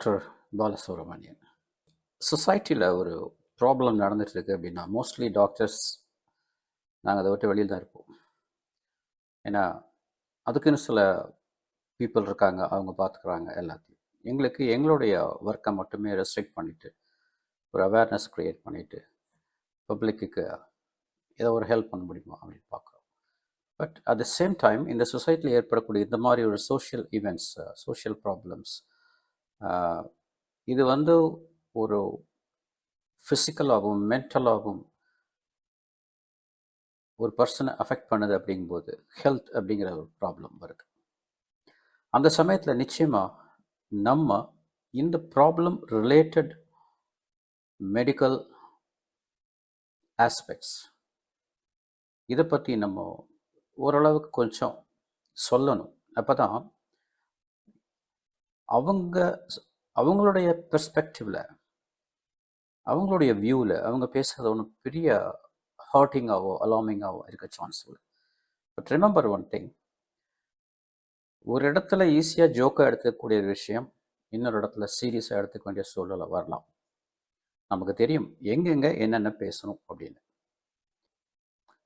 Doctor Balasubramanian. சொசைட்டியில் ஒரு problem நடந்துகிட்ருக்கு அப்படின்னா மோஸ்ட்லி டாக்டர்ஸ் நாங்கள் அதை விட்டு வெளியில் தான் இருப்போம். ஏன்னா அதுக்குன்னு சில பீப்புள் இருக்காங்க அவங்க பார்த்துக்குறாங்க எல்லாத்தையும். எங்களுக்கு எங்களுடைய ஒர்க்கை மட்டுமே ரெஸ்ட்ரிக்ட் பண்ணிவிட்டு ஒரு அவேர்னஸ் க்ரியேட் பண்ணிவிட்டு பப்ளிக்கு ஏதோ ஒரு ஹெல்ப் பண்ண முடியுமா அப்படின்னு பார்க்குறோம் but at the same time இந்த சொசைட்டியில் ஏற்படக்கூடிய இந்த மாதிரி ஒரு சோஷியல் ஈவெண்ட்ஸ் சோஷியல் ப்ராப்ளம்ஸ் இது வந்து ஒரு ஃபிசிக்கலாகவும் மென்டலாகவும் ஒரு பர்சனை அஃபெக்ட் பண்ணுது அப்படிங்கும்போது ஹெல்த் அப்படிங்கிற ஒரு ப்ராப்ளம் வருது. அந்த சமயத்தில் நிச்சயமாக நம்ம இந்த ப்ராப்ளம் ரிலேட்டட் மெடிக்கல் ஆஸ்பெக்ட்ஸ் இதை பற்றி நம்ம ஓரளவுக்கு கொஞ்சம் சொல்லணும். அப்போ தான் அவங்க அவங்களுடைய பெர்ஸ்பெக்டிவில் அவங்களுடைய வியூவில் அவங்க பேசுகிறது ஒன்றும் பெரிய ஹர்ட்டிங்காவோ அலாமிங்காவோ இருக்க சான்ஸ் இல்லை பட் ரிமெம்பர் ஒன் திங் ஒரு இடத்துல ஈஸியாக ஜோக்காக எடுத்துக்கக்கூடிய விஷயம் இன்னொரு இடத்துல சீரியஸாக எடுத்துக்க வேண்டிய சூழலை வரலாம். நமக்கு தெரியும் எங்கெங்கே என்னென்ன பேசணும் அப்படின்னு.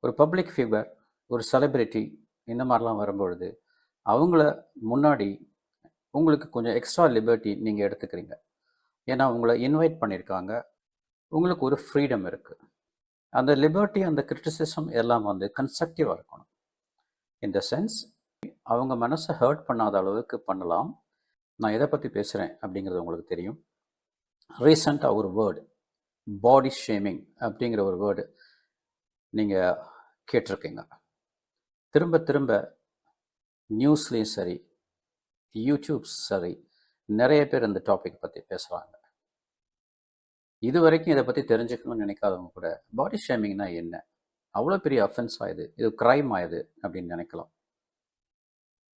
ஒரு பப்ளிக் ஃபிகர் ஒரு செலிப்ரிட்டி இந்த மாதிரிலாம் வரும்பொழுது அவங்கள முன்னாடி உங்களுக்கு கொஞ்சம் எக்ஸ்ட்ரா லிபர்ட்டி நீங்கள் எடுத்துக்கிறீங்க. ஏன்னா உங்களை இன்வைட் பண்ணியிருக்காங்க. உங்களுக்கு ஒரு ஃப்ரீடம் இருக்குது அந்த லிபர்ட்டி அந்த கிரிட்டிசிசம் எல்லாம் வந்து கன்ஸ்ட்ரக்டிவாக இருக்கணும். இந்த சென்ஸ் அவங்க மனசை ஹர்ட் பண்ணாத அளவுக்கு பண்ணலாம். நான் எதை பற்றி பேசுகிறேன் அப்படிங்கிறது உங்களுக்கு தெரியும். ரீசண்டாக ஒரு வேர்டு பாடி ஷேமிங் அப்படிங்கிற ஒரு வேர்டு நீங்கள் கேட்டிருக்கீங்க. திரும்ப திரும்ப நியூஸ்லேயும் சரி யூடியூப்ஸ் சரி நிறைய பேர் இந்த டாபிக் பற்றி பேசுகிறாங்க இது வரைக்கும் இதை பற்றி தெரிஞ்சுக்கணும்னு நினைக்காதவங்க கூட பாடி ஷேமிங்னா என்ன? அவ்வளோ பெரிய அஃபென்ஸ் ஆயுது இது? க்ரைம் ஆயுது அப்படின்னு நினைக்கலாம்.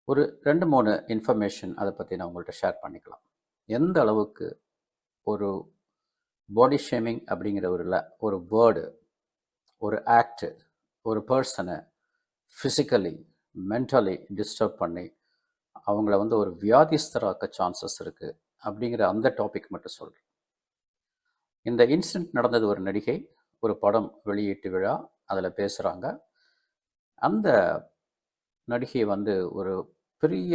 ஒரு ரெண்டு மூணு இன்ஃபர்மேஷன் அதை பற்றி நான் உங்கள்கிட்ட ஷேர் பண்ணிக்கலாம். எந்த அளவுக்கு ஒரு பாடி ஷேமிங் அப்படிங்கிற ஒரு ஒரு வேர்டு ஒரு ஆக்டு ஒரு பர்சனை ஃபிசிக்கலி மென்டலி டிஸ்டர்ப் பண்ணி அவங்கள வந்து ஒரு வியாதிஸ்தராக்க சான்சஸ் இருக்குது அப்படிங்கிற அந்த டாபிக் மட்டும் சொல்கிறேன் இந்த இன்சிடென்ட் நடந்தது ஒரு நடிகை ஒரு படம் வெளியீட்டு விழா அதில் பேசுகிறாங்க அந்த நடிகை வந்து ஒரு பெரிய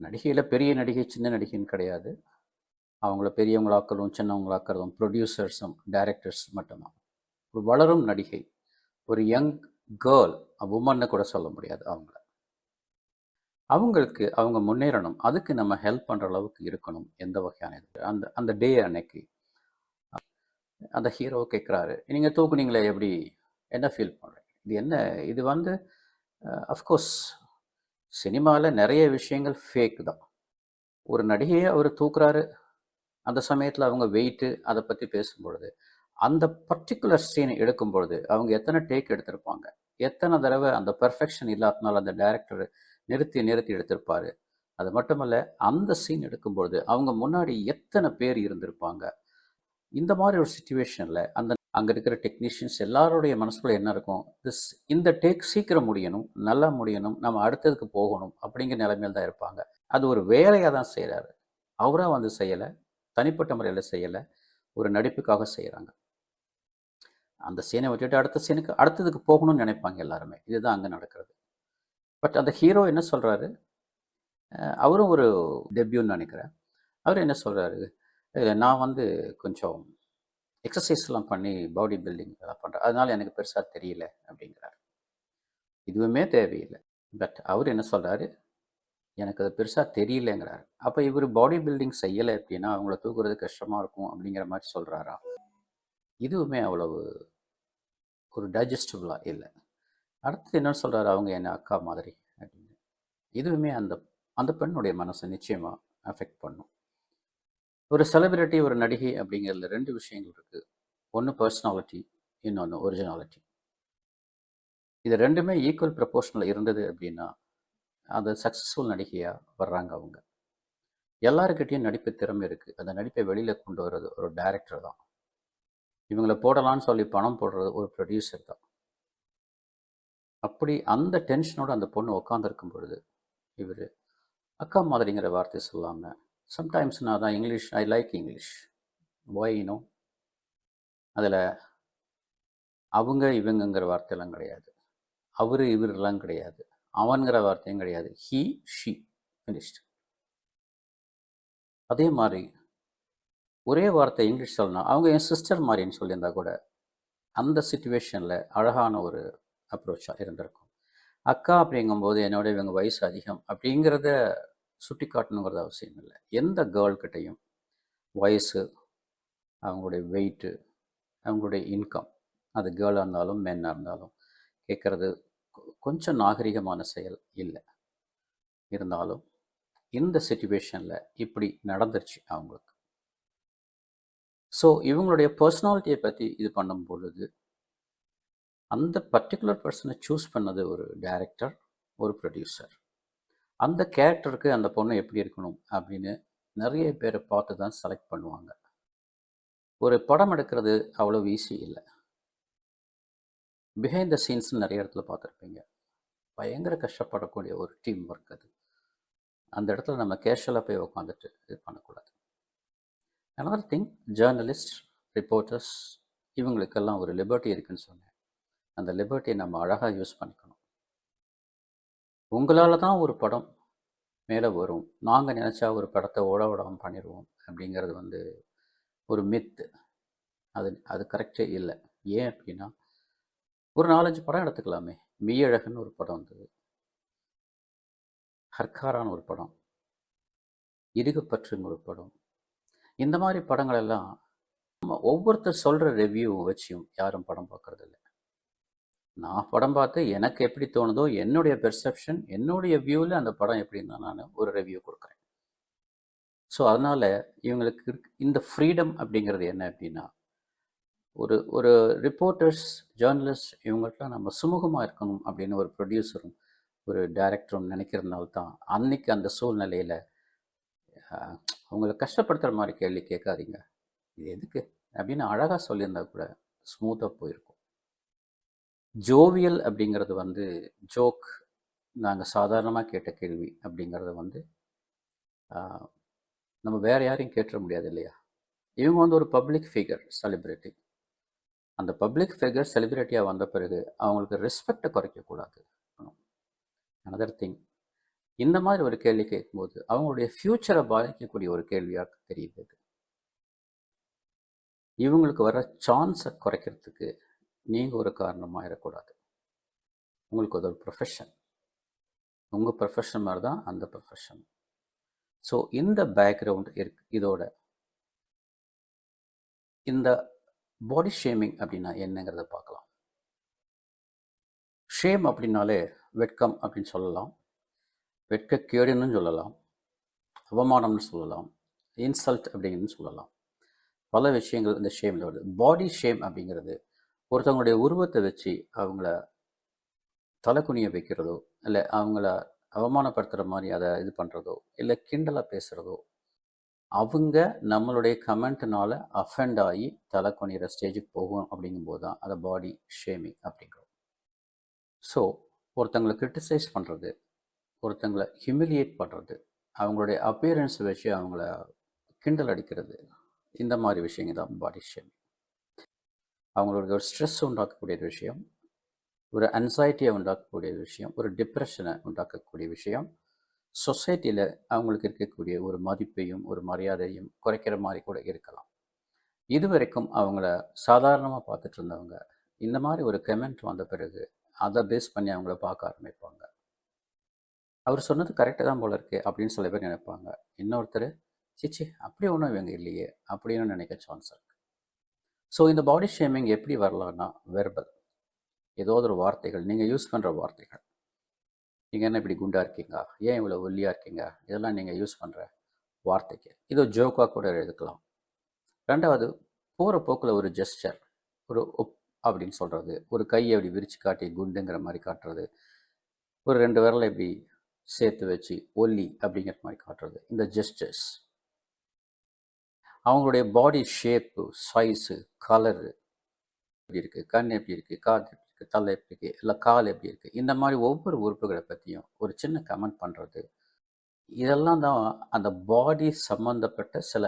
நடிகையில் பெரிய நடிகை சின்ன நடிகைன்னு கிடையாது. அவங்கள பெரியவங்களாக்கிறதும் சின்னவங்களாக்கிறதும் ப்ரொடியூசர்ஸும் டைரக்டர்ஸ் மட்டும்தான். ஒரு வளரும் நடிகை ஒரு யங் கேர்ள் உமன்னு கூட சொல்ல முடியாது அவங்கள. அவங்களுக்கு அவங்க முன்னேறணும். அதுக்கு நம்ம ஹெல்ப் பண்ணுற அளவுக்கு இருக்கணும். எந்த வகையான இது? அந்த அந்த டே அன்னைக்கு. அந்த ஹீரோ கேட்குறாரு நீங்கள் தூக்குனீங்களே எப்படி? என்ன ஃபீல் பண்ணுறீங்க இது என்ன? இது வந்து அஃப்கோர்ஸ் சினிமாவில் நிறைய விஷயங்கள் ஃபேக் தான். ஒரு நடிகையை அவர் தூக்குறாரு. அந்த சமயத்தில் அவங்க வெயிட்டு அதை பற்றி பேசும்பொழுது அந்த பர்டிகுலர் சீன் எடுக்கும் பொழுது அவங்க எத்தனை டேக் எடுத்திருப்பாங்க? எத்தனை தடவை அந்த பெர்ஃபெக்ஷன் இல்லாதனால அந்த டைரக்டர் நிறுத்தி நிறுத்தி எடுத்திருப்பாரு. அது மட்டுமல்ல அந்த சீன் எடுக்கும்பொழுது அவங்க முன்னாடி எத்தனை பேர் இருந்திருப்பாங்க? இந்த மாதிரி ஒரு சுச்சுவேஷனில் அந்த அங்கே இருக்கிற டெக்னீஷியன்ஸ் எல்லாருடைய மனசுக்குள்ள என்ன இருக்கும்? திஸ் இந்த டேக் சீக்கிரம் முடியணும் நல்லா முடியணும் நம்ம அடுத்ததுக்கு போகணும் அப்படிங்கிற நிலைமையில் தான் இருப்பாங்க. அது ஒரு வேலையாக தான் செய்கிறாரு அவராக வந்து செய்யலை தனிப்பட்ட முறையில் செய்யலை ஒரு நடிப்புக்காக செய்கிறாங்க அந்த சீனை விட்டுட்டு அடுத்த சீனுக்கு அடுத்ததுக்கு போகணும்னு நினைப்பாங்க எல்லாருமே. இதுதான் அங்கே நடக்கிறது. பட் அந்த ஹீரோ என்ன சொல்கிறாரு அவரும் ஒரு டெபியூன்னு நினைக்கிறேன். அவர் என்ன சொல்கிறாரு நான் வந்து கொஞ்சம் எக்ஸசைஸ்லாம் பண்ணி பாடி பில்டிங் இதெல்லாம் பண்ணுறேன் அதனால் எனக்கு பெருசாக தெரியல அப்படிங்கிறார். இதுவுமே தேவையில்லை. பட் அவர் என்ன சொல்கிறாரு எனக்கு அது பெருசாக தெரியலங்கிறார். அப்போ இவர் பாடி பில்டிங் செய்யலை அப்படின்னா அவங்கள தூக்குறது கஷ்டமாக இருக்கும் அப்படிங்கிற மாதிரி சொல்கிறாரா இதுவுமே அவ்வளவு ஒரு டைஜஸ்டபுளாக இல்லை. அடுத்து என்ன சொல்கிறாரு அவங்க என்ன அக்கா மாதிரி அப்படின்னு. இதுவுமே அந்த அந்த பெண்ணுடைய மனசை நிச்சயமாக அஃபெக்ட் பண்ணும். ஒரு செலிபிரிட்டி ஒரு நடிகை அப்படிங்கிறதுல ரெண்டு விஷயங்கள் இருக்குது ஒன்று பர்சனாலிட்டி இன்னொன்று ஒரிஜினாலிட்டி இது ரெண்டுமே ஈக்குவல் ப்ரப்போர்ஷனில் இருந்தது அப்படின்னா அந்த சக்ஸஸ்ஃபுல் நடிகையாக வர்றாங்க அவங்க. எல்லாருக்கிட்டையும் நடிப்பு திறமை இருக்குது அந்த நடிப்பை வெளியில் கொண்டு வர்றது ஒரு டைரக்டர் தான். இவங்களை போடலான்னு சொல்லி பணம் போடுறது ஒரு ப்ரொடியூசர் தான். அப்படி அந்த டென்ஷனோட அந்த பொண்ணு உட்காந்துருக்கும் பொழுது இவர் அக்கா மாதிரிங்கிற வார்த்தை சொல்லாமல் சம்டைம்ஸ் நான் தான் இங்கிலீஷ் ஐ லைக் இங்கிலீஷ் வாயினோ அதில் அவங்க இவங்கங்கிற வார்த்தையெல்லாம் கிடையாது. அவர் இவரெல்லாம் கிடையாது. அவன்கிற வார்த்தையும் கிடையாது. ஹீ ஷி ஃபினிஷ்ட் அதே மாதிரி ஒரே வார்த்தை இங்கிலீஷ் சொல்லணும். அவங்க என் சிஸ்டர் மாதிரின்னு சொல்லியிருந்தா கூட அந்த சுச்சுவேஷனில் அழகான ஒரு அப்ரோச்சாக இருந்திருக்கும். அக்கா அப்படிங்கும்போது என்னோட இவங்க வயசு அதிகம் அப்படிங்கிறத சுட்டி காட்டணுங்கிறது அவசியம் இல்லை. எந்த கேர்ள்கிட்டையும் வயசு அவங்களுடைய வெயிட்டு அவங்களுடைய இன்கம் அது கேர்ளாக இருந்தாலும் மென்னாக இருந்தாலும் கேட்குறது கொஞ்சம் நாகரிகமான செயல் இல்லை. இருந்தாலும் இந்த சுச்சுவேஷனில் இப்படி நடந்துருச்சு அவங்களுக்கு. ஸோ இவங்களுடைய பர்சனாலிட்டியை பற்றி இது பண்ணும் பொழுது அந்த பர்டிகுலர் பர்சனை சூஸ் பண்ணது ஒரு டைரக்டர் ஒரு ப்ரொடியூசர் அந்த கேரக்டருக்கு அந்த பொண்ணு எப்படி இருக்கணும் அப்படின்னு நிறைய பேரை பார்த்து தான் செலக்ட் பண்ணுவாங்க. ஒரு படம் எடுக்கிறது அவ்வளோ ஈஸி இல்லை. பிஹைண்ட் த சீன்ஸ்னு நிறைய இடத்துல பார்த்துருப்பீங்க. பயங்கர கஷ்டப்படக்கூடிய ஒரு டீம் ஒர்க் அது. அந்த இடத்துல நம்ம கேஷுவலாக போய் உட்காந்துட்டு இது பண்ணக்கூடாது. அனதர் திங் ஜேர்னலிஸ்ட் ரிப்போர்ட்டர்ஸ் இவங்களுக்கெல்லாம் ஒரு லிபர்ட்டி இருக்குன்னு சொன்னேன். அந்த லிபர்ட்டியை நம்ம அழகாக யூஸ் பண்ணிக்கணும். உங்களால் தான் ஒரு படம் மேலே வரும். நாங்கள் நினச்சா ஒரு படத்தை ஓட விடாமல் பண்ணிடுவோம் அப்படிங்கிறது வந்து ஒரு மித்து அது அது கரெக்டே இல்லை. ஏன் அப்படின்னா ஒரு நாலஞ்சு படம் எடுத்துக்கலாமே. மெய்யழகன்னு ஒரு படம் வந்தது. ஹர்காரான ஒரு படம். இருகப்பற்றுங்க ஒரு படம். இந்த மாதிரி படங்கள் எல்லாம் நம்ம ஒவ்வொருத்தர் சொல்கிற ரிவ்யூ வச்சியும் யாரும் படம் பார்க்கறதில்ல. நான் படம் பார்த்து எனக்கு எப்படி தோணுதோ என்னுடைய பெர்செப்ஷன் என்னுடைய வியூவில் அந்த படம் எப்படி இருந்தால் நான் ஒரு ரிவ்யூ கொடுக்குறேன். ஸோ அதனால் இவங்களுக்கு இந்த ஃப்ரீடம் அப்படிங்கிறது என்ன அப்படின்னா ஒரு ஒரு ரிப்போர்ட்டர்ஸ் ஜேர்னலிஸ்ட் இவங்கள்ட்ட நம்ம சுமூகமாக இருக்கணும் அப்படின்னு ஒரு ப்ரொடியூசரும் ஒரு டைரக்டரும் நினைக்கிறதுனால தான் அன்னைக்கு அந்த சூழ்நிலையில் அவங்கள கஷ்டப்படுத்துகிற மாதிரி கேள்வி கேட்காதீங்க. இது எதுக்கு? அப்படின்னு அழகாக சொல்லியிருந்தா கூட ஸ்மூத்தாக போயிருக்கும். ஜோவியல் அப்படிங்கிறது வந்து ஜோக் நாங்கள் சாதாரணமாக கேட்ட கேள்வி அப்படிங்கிறத வந்து நம்ம வேறு யாரையும் கேட்டுற முடியாது இல்லையா? இவங்க வந்து ஒரு பப்ளிக் ஃபிகர் செலிப்ரிட்டி அந்த பப்ளிக் ஃபிகர் செலிப்ரிட்டியாக வந்த பிறகு அவங்களுக்கு ரெஸ்பெக்டை குறைக்கக்கூடாது அனதர் திங் இந்த மாதிரி ஒரு கேள்வி கேட்கும்போது அவங்களுடைய ஃப்யூச்சரை பாதிக்கக்கூடிய ஒரு கேள்வியாக தெரியுது இவங்களுக்கு வர சான்ஸை குறைக்கிறதுக்கு நீங்கள் ஒரு காரணமாக இருக்கக்கூடாது உங்களுக்கு அது ஒரு ப்ரொஃபஷன் உங்கள் ப்ரொஃபஷன் மாதிரி தான் அந்த ப்ரொஃபஷன் ஸோ இந்த பேக்ரவுண்ட் இருக்கு இதோட இந்த பாடி ஷேமிங் அப்படின்னா என்னங்கிறத பார்க்கலாம். ஷேம் அப்படின்னாலே வெட்கம் அப்படின்னு சொல்லலாம். வெட்கக்கேடுன்னு சொல்லலாம். அவமானம்னு சொல்லலாம். இன்சல்ட் அப்படின்னு சொல்லலாம். பல விஷயங்கள் இந்த ஷேமில் வருது. பாடி ஷேம் அப்படிங்கிறது ஒருத்தவங்களுடைய உருவத்தை வச்சு அவங்கள தலைக்குனிய வைக்கிறதோ இல்லை அவங்கள அவமானப்படுத்துகிற மாதிரி அதை இது பண்ணுறதோ இல்லை கிண்டலாக பேசுகிறதோ அவங்க நம்மளுடைய கமெண்ட்னால அஃபெண்ட் ஆகி தலை குனிகிற ஸ்டேஜுக்கு போகும் அப்படிங்கும்போது தான் அதை பாடி ஷேமிங் அப்படிங்கிறோம். ஸோ ஒருத்தங்களை கிரிட்டிசைஸ் பண்ணுறது ஒருத்தங்களை ஹியூமிலியேட் பண்ணுறது அவங்களுடைய அப்பியரன்ஸை வச்சு அவங்கள கிண்டல் அடிக்கிறது இந்த மாதிரி விஷயங்கள் தான் பாடி ஷேமிங் அவங்களுக்கு ஒரு ஸ்ட்ரெஸ் உண்டாக்கக்கூடிய விஷயம் ஒரு அன்சைட்டியை உண்டாக்கக்கூடிய விஷயம் ஒரு டிப்ரெஷனை உண்டாக்கக்கூடிய விஷயம். சொசைட்டியில் அவங்களுக்கு இருக்கக்கூடிய ஒரு மதிப்பையும் ஒரு மரியாதையும் குறைக்கிற மாதிரி கூட இருக்கலாம். இது வரைக்கும் அவங்கள சாதாரணமாக பார்த்துட்டு இருந்தவங்க இந்த மாதிரி ஒரு கமெண்ட் வந்த பிறகு அதை பேஸ் பண்ணி அவங்கள பார்க்க ஆரம்பிப்பாங்க. அவர் சொன்னது கரெக்டாக தான் போல இருக்கு அப்படின்னு சில பேர் நினைப்பாங்க. இன்னொருத்தர் சிச்சி அப்படி ஒன்றும் இவங்க இல்லையே அப்படின்னு நினைக்க சான்ஸ் இருக்கு. ஸோ இந்த பாடி ஷேமிங் எப்படி வரலான்னா வெர்பல் ஏதோ ஒரு வார்த்தைகள். நீங்கள் யூஸ் பண்ணுற வார்த்தைகள். நீங்கள் என்ன இப்படி குண்டாக இருக்கீங்க? ஏன் இவ்வளோ ஒல்லியாக இருக்கீங்க? இதெல்லாம் நீங்கள் யூஸ் பண்ணுற வார்த்தைக்கு இது ஜோக்காக கூட எடுக்கலாம் ரெண்டாவது போகிற போக்கில் ஒரு ஜெஸ்டர் ஒரு ஒப் அப்படின்னு சொல்கிறது ஒரு கையை அப்படி விரித்து காட்டி குண்டுங்கிற மாதிரி காட்டுறது. ஒரு ரெண்டு விரலை இப்படி சேர்த்து வச்சு ஒல்லி அப்படிங்கிற மாதிரி காட்டுறது. இந்த ஜெஸ்டர்ஸ் அவங்களுடைய பாடி ஷேப்பு சைஸு கலரு எப்படி இருக்குது கண் எப்படி இருக்குது காது எப்படி இருக்குது தலை எப்படி இருக்குது இல்லை கால் எப்படி இருக்குது இந்த மாதிரி ஒவ்வொரு உறுப்புகளை பற்றியும் ஒரு சின்ன கமெண்ட் பண்ணுறது இதெல்லாம் தான் அந்த பாடி சம்மந்தப்பட்ட சில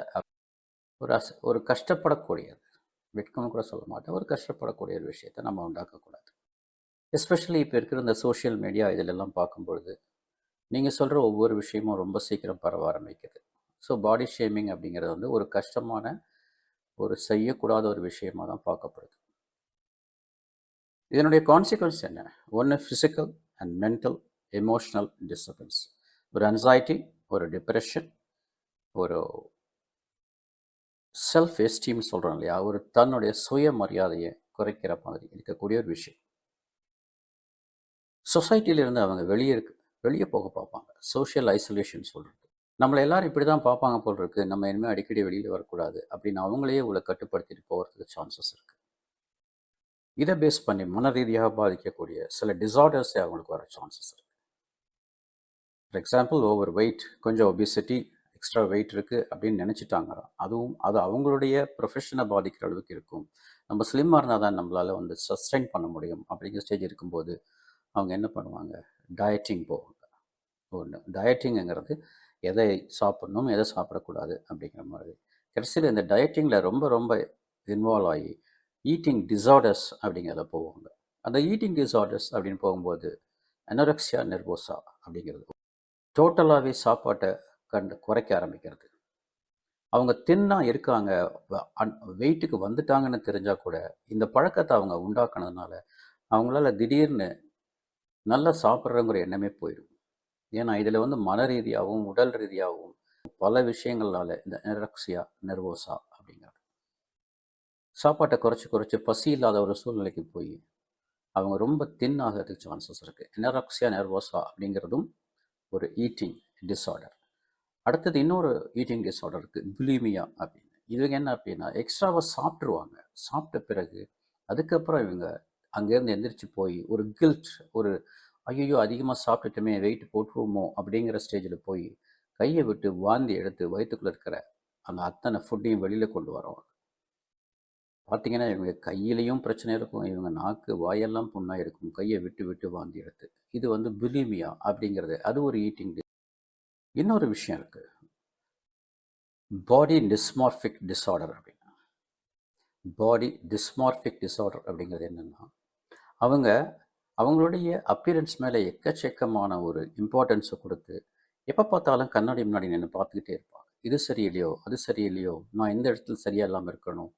ஒரு அஸ் ஒரு கஷ்டப்படக்கூடியது. வெட்கம்னு கூட சொல்ல மாட்டேன். ஒரு கஷ்டப்படக்கூடிய ஒரு விஷயத்தை நம்ம உண்டாக்கக்கூடாது. எஸ்பெஷலி இப்போ இருக்கிற இந்த சோஷியல் மீடியா இதிலெல்லாம் பார்க்கும்பொழுது நீங்கள் சொல்கிற ஒவ்வொரு விஷயமும் ரொம்ப சீக்கிரம் பரவ ஆரம்பிக்குது. ஸோ பாடி ஷேமிங் அப்படிங்கிறது வந்து ஒரு கஷ்டமான ஒரு செய்யக்கூடாத ஒரு விஷயமாக தான் பார்க்கப்படுது. இதனுடைய கான்சிக்வன்ஸ் என்ன? ஒன்று physical and mental emotional disturbance ஒரு அன்சைட்டி ஒரு டிப்ரெஷன் ஒரு செல்ஃப் எஸ்டீம் சொல்கிறோம் இல்லையா? ஒரு தன்னுடைய சுயமரியாதையை குறைக்கிற மாதிரி இருக்கக்கூடிய ஒரு விஷயம். சொசைட்டியிலிருந்து அவங்க வெளியே இருக்கு. வெளியே போக பார்ப்பாங்க. சோஷியல் ஐசோலேஷன் சொல்கிறோம் நம்மளை எல்லாரும் இப்படி தான் பார்ப்பாங்க போல் இருக்கு நம்ம இனிமேல் அடிக்கடி வெளியில் வரக்கூடாது அப்படின்னு அவங்களையே உள்ள கட்டுப்படுத்திட்டு போகிறதுக்கு சான்சஸ் இருக்குது இதை பேஸ் பண்ணி மன ரீதியாக பாதிக்கக்கூடிய சில டிசார்டர்ஸே அவங்களுக்கு வர சான்சஸ் இருக்குது ஃபார் எக்ஸாம்பிள் ஓவர் வெயிட் கொஞ்சம் ஒபிசிட்டி எக்ஸ்ட்ரா வெயிட் இருக்குது அப்படின்னு நினச்சிட்டாங்க. அதுவும் அது அவங்களுடைய ப்ரொஃபஷனை பாதிக்கிற அளவுக்கு இருக்கும். நம்ம ஸ்லிம்மாக இருந்தால் தான் நம்மளால் வந்து சஸ்டைன் பண்ண முடியும் அப்படிங்கிற ஸ்டேஜ் இருக்கும்போது அவங்க என்ன பண்ணுவாங்க? டயட்டிங் போவாங்க. ஒன்று டயட்டிங்கிறது எதை சாப்பிடணும் எதை சாப்பிடக்கூடாது அப்படிங்கிற மாதிரி. கடைசியில் இந்த டயட்டிங்கில் ரொம்ப ரொம்ப இன்வால்வ் ஆகி ஈட்டிங் டிசார்டர்ஸ் அப்படிங்கிறத போவாங்க. அந்த ஈட்டிங் டிசார்டர்ஸ் அப்படின்னு போகும்போது அனோரெக்சியா நெர்வோசா அப்படிங்கிறது டோட்டலாகவே சாப்பாட்டை கண்டு குறைக்க ஆரம்பிக்கிறது. அவங்க தின்னா இருக்காங்க வெயிட்டுக்கு வந்துட்டாங்கன்னு தெரிஞ்சால் கூட இந்த பழக்கத்தை அவங்க உண்டாக்குனதுனால அவங்களால திடீர்னு நல்லா சாப்பிட்றங்கிற எண்ணமே போயிடும். ஏன்னா இதில் வந்து மன ரீதியாகவும் உடல் ரீதியாகவும் பல விஷயங்களால இந்த நெரக்சியா நெர்வோசா அப்படிங்கிறது. சாப்பாட்டை குறைச்சி குறைச்சி பசி இல்லாத ஒரு சூழ்நிலைக்கு போய் அவங்க ரொம்ப தின் ஆகிறதுக்கு சான்சஸ் இருக்குது நெரக்சியா நெர்வோசா அப்படிங்கிறதும் ஒரு ஈட்டிங் டிஸார்டர் அடுத்தது இன்னொரு ஈட்டிங் டிஸார்டர் இருக்குது புலிமியா அப்படின்னு. இது என்ன அப்படின்னா எக்ஸ்ட்ராவாக சாப்பிட்ருவாங்க சாப்பிட்ட பிறகு அதுக்கப்புறம் இவங்க அங்கேருந்து எந்திரிச்சு போய் ஒரு கில்ட் ஒரு ஐயோ அதிகமாக சாப்பிட்டுட்டுமே வெயிட் போட்டுருவோமோ அப்படிங்கிற ஸ்டேஜில் போய் கையை விட்டு வாந்தி எடுத்து வயிற்றுக்குள்ளே இருக்கிற அந்த அத்தனை ஃபுட்டையும் வெளியில் கொண்டு வரோம் பார்த்தீங்கன்னா இவங்க கையிலையும் பிரச்சனை இருக்கும் இவங்க நாக்கு வாயெல்லாம் புண்ணாக இருக்கும் கையை விட்டு விட்டு வாந்தி எடுத்து. இது வந்து புலிமியா அப்படிங்கிறது. அது ஒரு ஈட்டிங் இன்னொரு விஷயம் இருக்குது பாடி டிஸ்மார்ஃபிக் டிஸார்டர் அப்படின்னா. பாடி டிஸ்மார்ஃபிக் டிஸார்டர் அப்படிங்கிறது என்னென்னா அவங்க அவங்களுடைய அப்பியரன்ஸ் மேலே எக்கச்சக்கமான ஒரு இம்பார்ட்டன்ஸை கொடுத்து எப்போ பார்த்தாலும் கண்ணாடி முன்னாடி நின்று பார்த்துக்கிட்டே இருப்பாங்க. இது சரியில்லையோ அது சரியில்லையோ நான் எந்த இடத்துல சரியாக இல்லாமல் இருக்கணும்?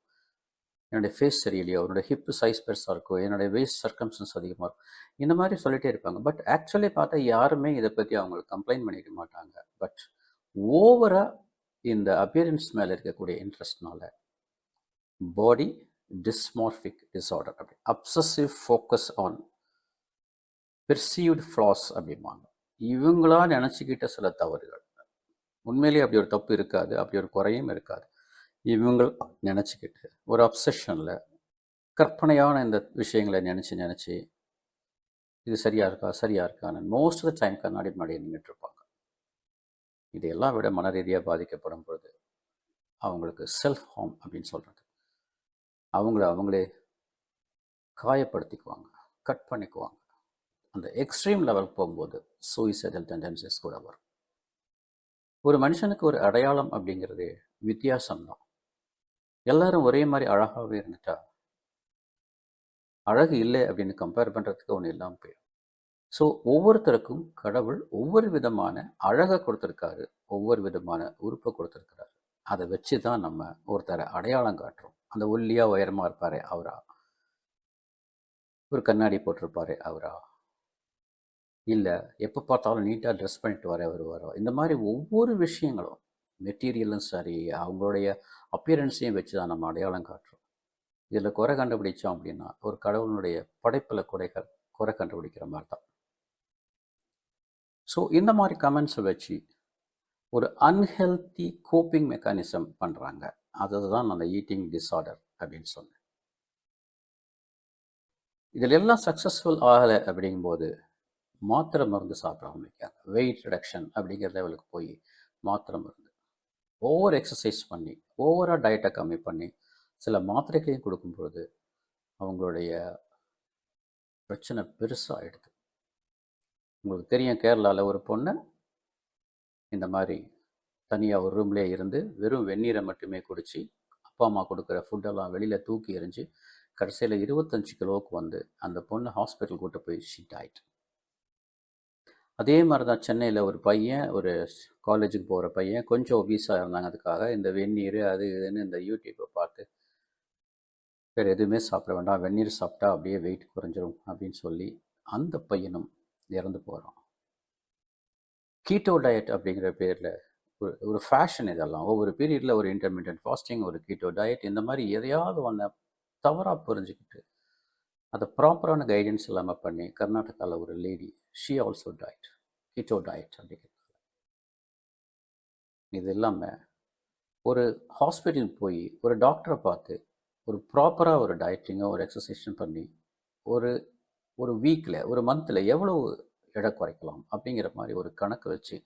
என்னுடைய ஃபேஸ் சரியில்லையோ என்னோடய ஹிப் சைஸ் பெருசாக இருக்கும் என்னுடைய வேஸ்ட் சர்க்கம்சன்ஸ் அதிகமாக இருக்கும் இந்த மாதிரி சொல்லிகிட்டே இருப்பாங்க. பட் ஆக்சுவலி பார்த்தா யாருமே இதை பற்றி அவங்களுக்கு கம்ப்ளைண்ட் பண்ணிக்க மாட்டாங்க. பட் ஓவராக இந்த அப்பியரன்ஸ் மேலே இருக்கக்கூடிய இன்ட்ரெஸ்ட்னால பாடி டிஸ்மார்பிக் டிஸார்டர் அப்படி obsessive focus on perceived flaws அப்படிம்பாங்க இவங்களா நினச்சிக்கிட்ட சில தவறுகள். உண்மையிலேயே அப்படி ஒரு தப்பு இருக்காது அப்படி ஒரு குறையும் இருக்காது. இவங்க நினச்சிக்கிட்டு ஒரு அப்சஷனில் கற்பனையான இந்த விஷயங்களை நினச்சி நினச்சி இது சரியாக இருக்கா சரியாக இருக்கான்னு மோஸ்ட் ஆஃப் த டைம் கண்ணாடி முன்னாடி நின்றுட்டு இருப்பாங்க. இதையெல்லாம் விட மன ரீதியாக பாதிக்கப்படும் பொழுது அவங்களுக்கு செல்ஃப் ஹார்ம் அப்படின்னு சொல்கிறது அவங்கள அவங்களே காயப்படுத்திக்குவாங்க கட் பண்ணிக்குவாங்க. அந்த எக்ஸ்ட்ரீம் லெவலுக்கு போகும்போது சூயிசைடல் டெண்டன்சிஸ் கூட வரும். ஒரு மனுஷனுக்கு ஒரு அடையாளம் அப்படிங்கிறது வித்தியாசம்தான் எல்லாரும் ஒரே மாதிரி அழகாகவே இருந்துட்டா அழகு இல்லை அப்படின்னு கம்பேர் பண்ணுறதுக்கு ஒன்று இல்லாமல் போயிடும். ஸோ ஒவ்வொருத்தருக்கும் கடவுள் ஒவ்வொரு விதமான அழகை கொடுத்துருக்காரு ஒவ்வொரு விதமான உறுப்பை கொடுத்துருக்கிறாரு. அதை வச்சு தான் நம்ம ஒருத்தரை அடையாளம் காட்டுறோம். அந்த ஒல்லியாக உயரமாக இருப்பாரு அவரா? ஒரு கண்ணாடி போட்டிருப்பாரு அவரா? இல்லை. எப்போ பார்த்தாலும் நீட்டாக ட்ரெஸ் பண்ணிட்டு வர வருவாரோ. இந்த மாதிரி ஒவ்வொரு விஷயங்களும் மெட்டீரியலும் சரி அவங்களுடைய அப்பியரன்ஸையும் வச்சு தான் நம்ம அடையாளம் காட்டுறோம். இதில் குறை கண்டுபிடிச்சோம் அப்படின்னா ஒரு கடவுளுடைய படைப்பில் குறை குறை கண்டுபிடிக்கிற மாதிரி தான் ஸோ இந்த மாதிரி கமெண்ட்ஸை வச்சு ஒரு அன்ஹெல்த்தி கோப்பிங் மெக்கானிசம் பண்ணுறாங்க அதுதான் அந்த ஈட்டிங் டிஸார்டர் அப்படின்னு சொன்னேன். இதில் எல்லாம் சக்ஸஸ்ஃபுல் ஆகலை அப்படிங்கும்போது மாத்திரை மருந்து சாப்பிட ஆரம்பிக்காங்க வெயிட் ரிடக்ஷன் அப்படிங்கிற லெவலுக்கு போய் மாத்திரை மருந்து. ஓவர் எக்ஸசைஸ் பண்ணி ஓவராக டயட்டை கம்மி பண்ணி சில மாத்திரைகளையும் கொடுக்கும்பொழுது அவங்களுடைய பிரச்சனை பெருசாக ஆகிடுது உங்களுக்கு தெரியும் கேரளாவில் ஒரு பொண்ணு இந்த மாதிரி தனியாக ஒரு ரூம்லேயே இருந்து வெறும் வெந்நீரை மட்டுமே குடித்து அப்பா அம்மா கொடுக்குற ஃபுட்டெல்லாம் வெளியில் தூக்கி எறிஞ்சு கடைசியில் இருபத்தஞ்சு கிலோவுக்கு வந்து அந்த பொண்ணு ஹாஸ்பிட்டல் கூட்டு போய் ஷீட் ஆயிட்டு. அதே மாதிரி தான் சென்னையில் ஒரு பையன் ஒரு காலேஜுக்கு போகிற பையன் கொஞ்சம் ஒபீஸாக இருந்தாங்க. அதுக்காக இந்த வெந்நீர் அது இதுன்னு இந்த யூடியூப்பை பார்த்து வேறு எதுவுமே சாப்பிட வேண்டாம். வெந்நீர் சாப்பிட்டா அப்படியே வெயிட் குறைஞ்சிரும் அப்படின்னு சொல்லி அந்த பையனும் இறந்து போகிறான் கீட்டோ டயட் அப்படிங்கிற பேரில் ஒரு ஒரு ஃபேஷன் இதெல்லாம். ஒவ்வொரு பீரியடில் ஒரு இன்டர்மீடியன்ட் ஃபாஸ்டிங் ஒரு கீட்டோ டயட் இந்த மாதிரி எதையாவது ஒன்று தவறாக புரிஞ்சுக்கிட்டு அதை ப்ராப்பரான கைடன்ஸ் இல்லாமல் பண்ணி கர்நாடகாவில் ஒரு lady she also diet keto diet அப்படிங்கிறது இது இல்லாமல் ஒரு ஹாஸ்பிட்டல் போய் ஒரு டாக்டரை பார்த்து ஒரு ப்ராப்பராக ஒரு டயட்டிங்கோ ஒரு எக்ஸசைஸும் பண்ணி ஒரு ஒரு வீக்கில் ஒரு மந்தில் எவ்வளோ எடை குறைக்கலாம் அப்படிங்கிற மாதிரி ஒரு கணக்கு வச்சு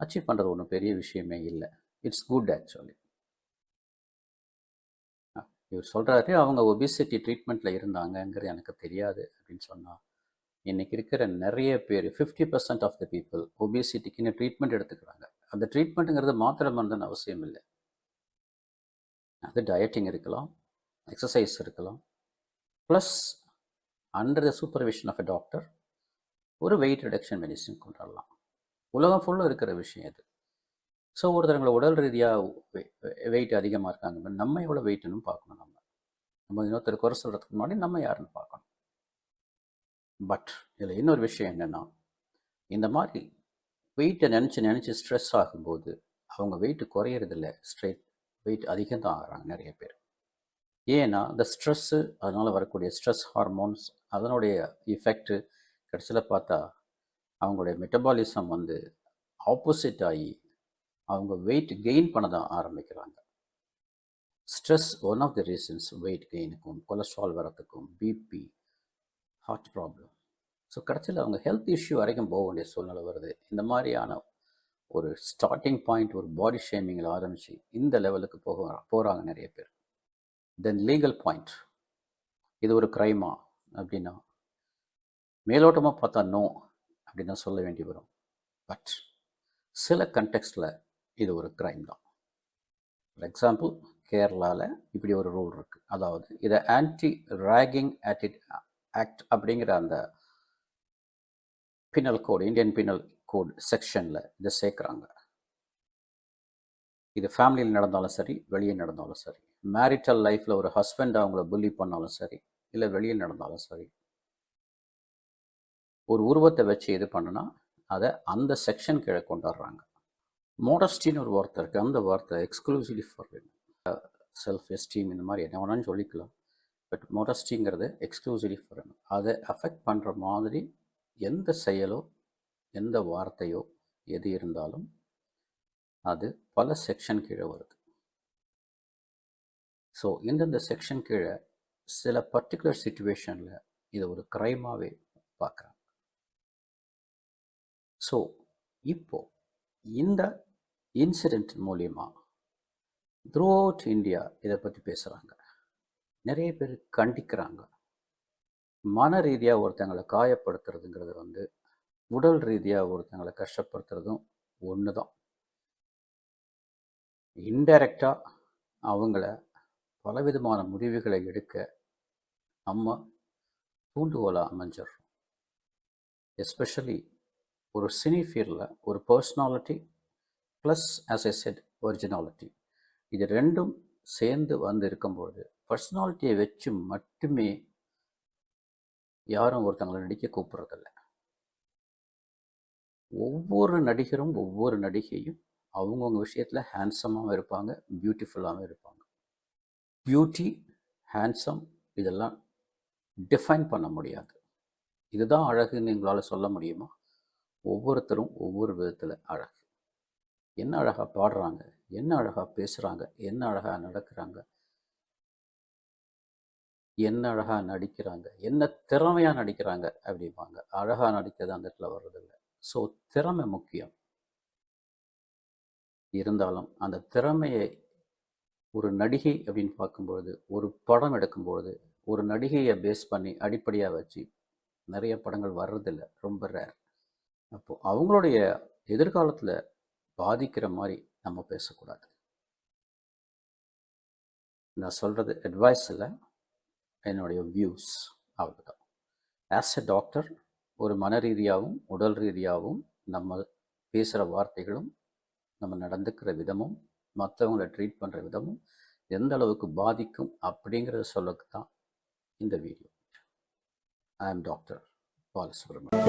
அச்சீவ் பண்ணுறது ஒன்றும் பெரிய விஷயமே இல்லை. இட்ஸ் குட் ஆக்சுவலி இவர் சொல்கிறாரு அவங்க ஒபிசிட்டி ட்ரீட்மெண்ட்டில் இருந்தாங்கங்கிறது எனக்கு தெரியாது அப்படின்னு சொன்னால் இன்றைக்கி இருக்கிற நிறைய பேர் fifty percent of the people ஒபிசிட்டிக்குன்னு treatment எடுத்துக்கிறாங்க. அந்த ட்ரீட்மெண்ட்டுங்கிறது மாத்திரை மருந்துன்னு அவசியம் இல்லை. அது டயட்டிங் இருக்கலாம் எக்ஸசைஸ் இருக்கலாம். Plus under the supervision of a doctor ஒரு வெயிட் ரிடக்ஷன் மெடிசின் கொண்டாடலாம். உலகம் ஃபுல்லாக இருக்கிற விஷயம் இது. ஸோ ஒருத்தவங்களை உடல் ரீதியாக வெயிட் அதிகமாக இருக்காங்க. நம்ம எவ்வளோ வெயிட்னு பார்க்கணும் நம்ம. நம்ம இன்னொருத்தர் குறை சொல்கிறதுக்கு முன்னாடி நம்ம யாருன்னு பார்க்கணும். பட் இதில் இன்னொரு விஷயம் என்னென்னா இந்த மாதிரி வெயிட்டை நினச்சி நினச்சி ஸ்ட்ரெஸ் ஆகும்போது அவங்க வெயிட் குறையிறதில்ல. ஸ்ட்ரெயிட் வெயிட் அதிகம் தான் ஆகிறாங்க நிறைய பேர். ஏன்னா இந்த ஸ்ட்ரெஸ்ஸு அதனால் வரக்கூடிய ஸ்ட்ரெஸ் ஹார்மோன்ஸ் அதனுடைய இஃபெக்ட்டு கடைசியில் பார்த்தா அவங்களுடைய மெட்டபாலிசம் வந்து ஆப்போசிட் ஆகி அவங்க வெயிட் கெயின் பண்ண தான் ஆரம்பிக்கிறாங்க. Stress one of the reasons weight கெயினுக்கும் cholesterol வரத்துக்கும் பிபி ஹார்ட் ப்ராப்ளம் ஸோ கடைசியில் அவங்க ஹெல்த் இஷ்யூ வரைக்கும் போக வேண்டிய சூழ்நிலை வருது. இந்த மாதிரியான ஒரு ஸ்டார்டிங் பாயிண்ட் ஒரு பாடி ஷேமிங்கில் ஆரம்பித்து இந்த லெவலுக்கு போக போகிறாங்க நிறைய பேர். தென் லீகல் பாயிண்ட் இது ஒரு க்ரைமா அப்படின்னா மேலோட்டமாக பார்த்தா நோ அப்படின்னு தான் சொல்ல வேண்டி வரும். பட் சில கண்டெக்ஸ்டில் இது ஒரு க்ரைம் தான். ஃபார் எக்ஸாம்பிள் கேரளாவில் இப்படி ஒரு ரூல் இருக்குது அதாவது இதை ஆன்டி ரேகிங் ஆட்டிட் ஆக்ட் அப்படிங்கிற அந்த penal code Indian penal code செக்ஷனில் இதை சேர்க்குறாங்க. இது ஃபேமிலியில் நடந்தாலும் சரி வெளியே நடந்தாலும் சரி. மேரிட்டல் லைஃப்பில் ஒரு ஹஸ்பண்ட் அவங்கள புல்லி பண்ணாலும் சரி இல்லை வெளியே நடந்தாலும் சரி. ஒரு உருவத்தை வச்சு இது பண்ணுனா அதை அந்த செக்ஷன் கீழே கொண்டாடுறாங்க. மோடஸ்டின்னு ஒரு வார்த்தை இருக்குது அந்த வார்த்தை எக்ஸ்க்ளூசிவ்லி ஃபார் செல்ஃப் எஸ்டீம் இந்த மாதிரி என்ன வேணாலும் சொல்லிக்கலாம். பட் மோடஸ்டிங்கிறது எக்ஸ்க்ளூசிவ்லி ஃபார் அதை அஃபெக்ட் பண்ணுற மாதிரி எந்த செயலோ எந்த வார்த்தையோ எது இருந்தாலும் அது பல செக்ஷன் கீழே வருது. ஸோ இந்தந்த செக்ஷன் கீழே சில பர்டிகுலர் சுச்சுவேஷனில் இதை ஒரு க்ரைமாகவே பார்க்குறாங்க. ஸோ இப்போது இந்த இன்சிடெண்ட் மூலியமா த்ரூ அவுட் இந்தியா இதை பற்றி பேசுகிறாங்க நிறைய பேர் கண்டிக்கிறாங்க. மன ரீதியாக ஒருத்தங்களை காயப்படுத்துறதுங்கிறது வந்து உடல் ரீதியாக ஒருத்தங்களை கஷ்டப்படுத்துறதும் ஒன்று தான் இன்டைரக்டாக அவங்கள பலவிதமான முடிவுகளை எடுக்க நம்ம தூண்டுகோலாக அமைஞ்சிடுறோம். எஸ்பெஷலி ஒரு சினி ஃபீல்டில் ஒரு personality plus as a set originality இது ரெண்டும் சேர்ந்து வந்து இருக்கும்பொழுது பர்சனாலிட்டியை வச்சு மட்டுமே யாரும் ஒருத்தங்களை நடிக்க கூப்பிட்றதில்ல. ஒவ்வொரு நடிகரும் ஒவ்வொரு நடிகையும் அவங்கவுங்க விஷயத்தில் ஹேண்ட்ஸமாகவும் இருப்பாங்க பியூட்டிஃபுல்லாகவும் இருப்பாங்க. பியூட்டி ஹேண்ட்ஸம் இதெல்லாம் டிஃபைன் பண்ண முடியாது. இதுதான் அழகுன்னு எங்களால் சொல்ல முடியுமா? ஒவ்வொருத்தரும் ஒவ்வொரு விதத்தில் அழகு. என்ன அழகாக பாடுறாங்க? என்ன அழகாக பேசுகிறாங்க என்ன அழகாக நடக்கிறாங்க? என்ன அழகாக நடிக்கிறாங்க? என்ன திறமையாக நடிக்கிறாங்க? அப்படிம்பாங்க. அழகாக நடிக்கிறது அந்த இடத்துல வர்றதில்லை. ஸோ திறமை முக்கியம். இருந்தாலும் அந்த திறமையை ஒரு நடிகை அப்படின்னு பார்க்கும்பொழுது ஒரு படம் எடுக்கும்பொழுது ஒரு நடிகையை பேஸ் பண்ணி அடிப்படையாக வச்சு நிறைய படங்கள் வர்றதில்லை. ரொம்ப ரேர் அப்போது அவங்களுடைய எதிர்காலத்தில் பாதிக்கிற மாதிரி நம்ம பேசக்கூடாது. நான் சொல்கிறது அட்வைஸ் இல்லை என்னுடைய வியூஸ் அவ்வளோதான் ஆஸ் எ டாக்டர் ஒரு மன ரீதியாகவும் உடல் ரீதியாகவும் நம்ம பேசுகிற வார்த்தைகளும் நம்ம நடந்துக்கிற விதமும் மற்றவங்கள ட்ரீட் பண்ணுற விதமும் எந்த அளவுக்கு பாதிக்கும் அப்படிங்கிறத சொல்லக்கு தான் இந்த video I am doctor Balasubramanian